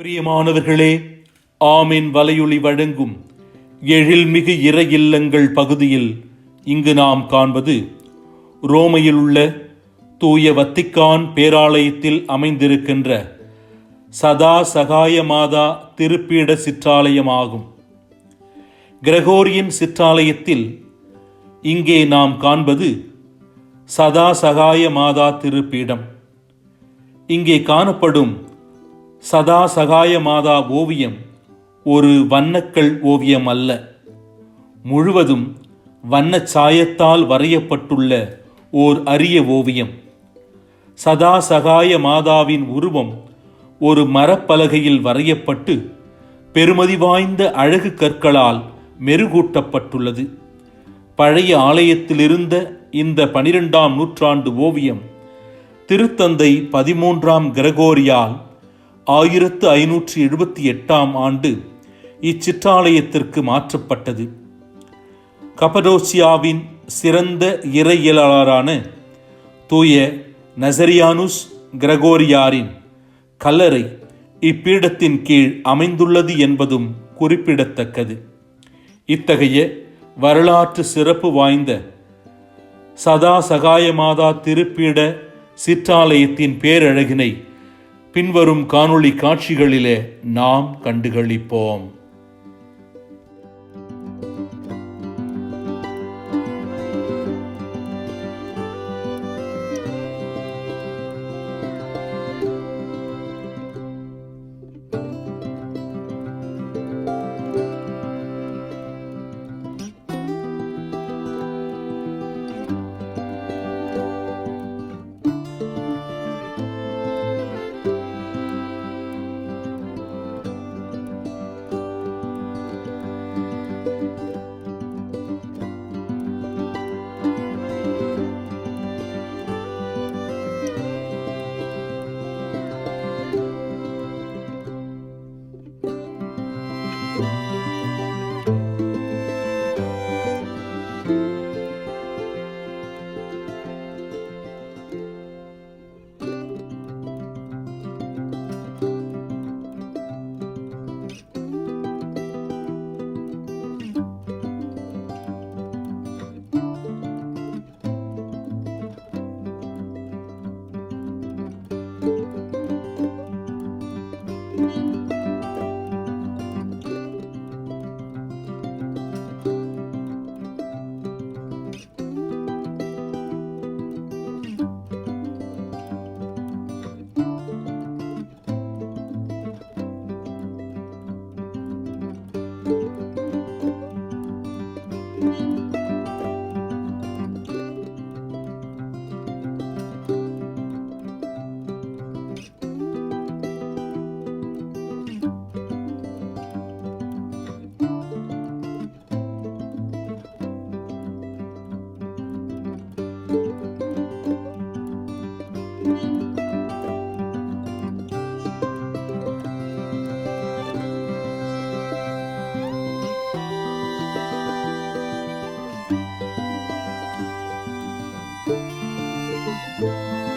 பிரியமானவர்களே ஆமின் வலையொளி வழங்கும் எழில்மிகு இறை இல்லங்கள் பகுதியில் இங்கு நாம் காண்பது ரோமையில் உள்ள தூய வத்திக்கான் பேராலயத்தில் அமைந்திருக்கின்ற சதா சகாய மாதா திருப்பீட சிற்றாலயமாகும். கிரகோரியன் சிற்றாலயத்தில் இங்கே நாம் காண்பது சதா சகாய மாதா திருப்பீடம். இங்கே காணப்படும் சதா சகாய மாதா ஓவியம் ஒரு வண்ணக்கல் ஓவியம் அல்ல. முழுவதும் வண்ண சாயத்தால் வரையப்பட்டுள்ள ஓர் அரிய ஓவியம். சதா சகாய மாதாவின் உருவம் ஒரு மரப்பலகையில் வரையப்பட்டு பெருமதி வாய்ந்த அழகு கற்களால் மெருகூட்டப்பட்டுள்ளது. பழைய ஆலயத்திலிருந்த இந்த பனிரெண்டாம் நூற்றாண்டு ஓவியம் திருத்தந்தை பதிமூன்றாம் கிரகோரியால் ஆயிரத்து ஐநூற்றி எழுபத்தி எட்டாம் ஆண்டு இச்சிற்றாலயத்திற்கு மாற்றப்பட்டது. கபடோசியாவின் சிறந்த இறையியலாளரான தூய நசரியானுஸ் கிரகோரியாரின் கல்லறை இப்பீடத்தின் கீழ் அமைந்துள்ளது என்பதும் குறிப்பிடத்தக்கது. இத்தகைய வரலாற்று சிறப்பு வாய்ந்த சதா சகாயமாதா திருப்பீட சிற்றாலயத்தின் பேரழகினை பின்வரும் காணொளி காட்சிகளிலே நாம் கண்டுகளிப்போம். Música